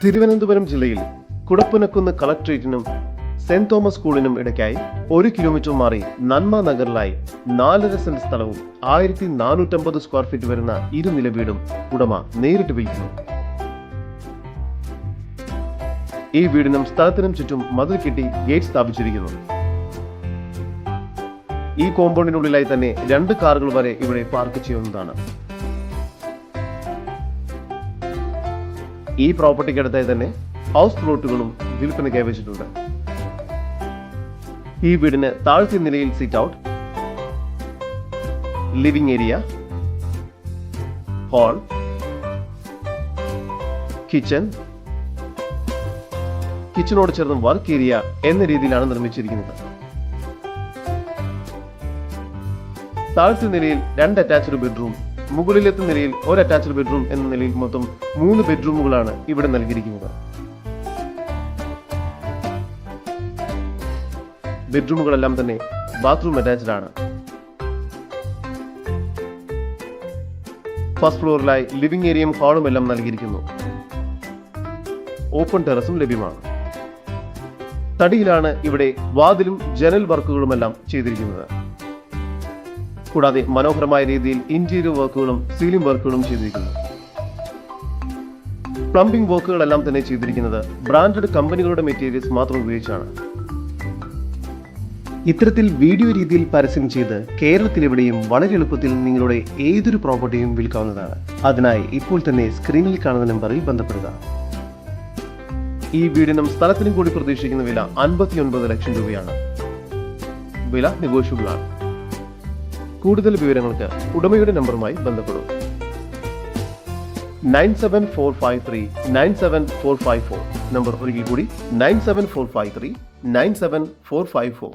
തിരുവനന്തപുരം ജില്ലയിൽ കുടപ്പുനക്കുന്ന് കളക്ട്രേറ്റിനും saint Thomas സ്കൂളിനും ഇടയ്ക്കായി ഒരു kilometre മാറി നന്മ നഗറിലായി നാലര സെന്റ് സ്ഥലവും ആയിരത്തി നാനൂറ്റമ്പത് സ്ക്വയർ ഫീറ്റ് വരുന്ന ഇരുനില വീടും ഉടമ നേരിട്ട് വിൽക്കുന്നു ഈ വീടിനും സ്ഥലത്തിനും ചുറ്റും മതിൽ കെട്ടി ഗേറ്റ് സ്ഥാപിച്ചിരിക്കുന്നു. ഈ കോമ്പൗണ്ടിനുള്ളിലായി തന്നെ രണ്ട് കാറുകൾ വരെ ഇവിടെ പാർക്ക് ചെയ്യാവുന്നതാണ് ഈ പ്രോപ്പർട്ടിക്കടുത്തായി തന്നെ ഹൗസ് പ്ലോട്ടുകളും വിൽപ്പന കൈവച്ചിട്ടുണ്ട് ഈ വീടിന് താഴ്ത്തി നിലയിൽ sit out living area hall kitchen കിച്ചണോട് ചേർന്ന് വർക്ക് ഏരിയ എന്ന രീതിയിലാണ് നിർമ്മിച്ചിരിക്കുന്നത്. താഴ്ത്തി നിലയിൽ രണ്ട് അറ്റാച്ച്ഡ് ബെഡ്റൂം മുകളിലത്തെ നിലയിൽ ഒരു അറ്റാച്ച്ഡ് ബെഡ്റൂം എന്ന നിലയിൽ മൊത്തം മൂന്ന് ബെഡ്റൂമുകളാണ് ഇവിടെ നൽകിയിരിക്കുന്നത്. ബെഡ്റൂമുകളെല്ലാം തന്നെ ബാത്റൂം അറ്റാച്ച്ഡ് ആണ്. ഫസ്റ്റ് ഫ്ലോറിലായി ലിവിംഗ് ഏരിയയും ഹാളും എല്ലാം നൽകിയിരിക്കുന്നു. ഓപ്പൺ ടെറസും ലഭ്യമാണ്. തടിയിലാണ് ഇവിടെ വാതിലും ജനൽ വർക്കുകളുമെല്ലാം ചെയ്തിരിക്കുന്നത്. കൂടാതെ മനോഹരമായ രീതിയിൽ ഇന്റീരിയർ വർക്കുകളും സീലിംഗ് വർക്കുകളും ചെയ്തിരിക്കുന്നു. പ്ലംബിംഗ് വർക്കുകളെല്ലാം തന്നെ ചെയ്തിരിക്കുന്നത് ബ്രാൻഡഡ് കമ്പനികളുടെ മെറ്റീരിയൽസ് മാത്രം ഉപയോഗിച്ചാണ്. ഇത്തരത്തിൽ വീഡിയോ രീതിയിൽ പരസ്യം ചെയ്ത് കേരളത്തിലെവിടെയും വളരെ എളുപ്പത്തിൽ നിങ്ങളുടെ ഏതൊരു പ്രോപ്പർട്ടിയും വിൽക്കാവുന്നതാണ്. അതിനായി ഇപ്പോൾ തന്നെ സ്ക്രീനിൽ കാണുന്ന നമ്പറിൽ ബന്ധപ്പെടുക. ഈ വീടിനും സ്ഥലത്തിനും കൂടി പ്രതീക്ഷിക്കുന്ന വില അൻപത്തി ഒൻപത് ലക്ഷം രൂപയാണ്. വില നെഗോഷ്യബിൾ ആണ്. കൂടുതൽ വിവരങ്ങൾക്ക് ഉടമയുടെ നമ്പറുമായി ബന്ധപ്പെടും. Nine seven four five three nine seven four five four. Number ഒരിക്കൽ കൂടി nine seven four five three nine seven four five four.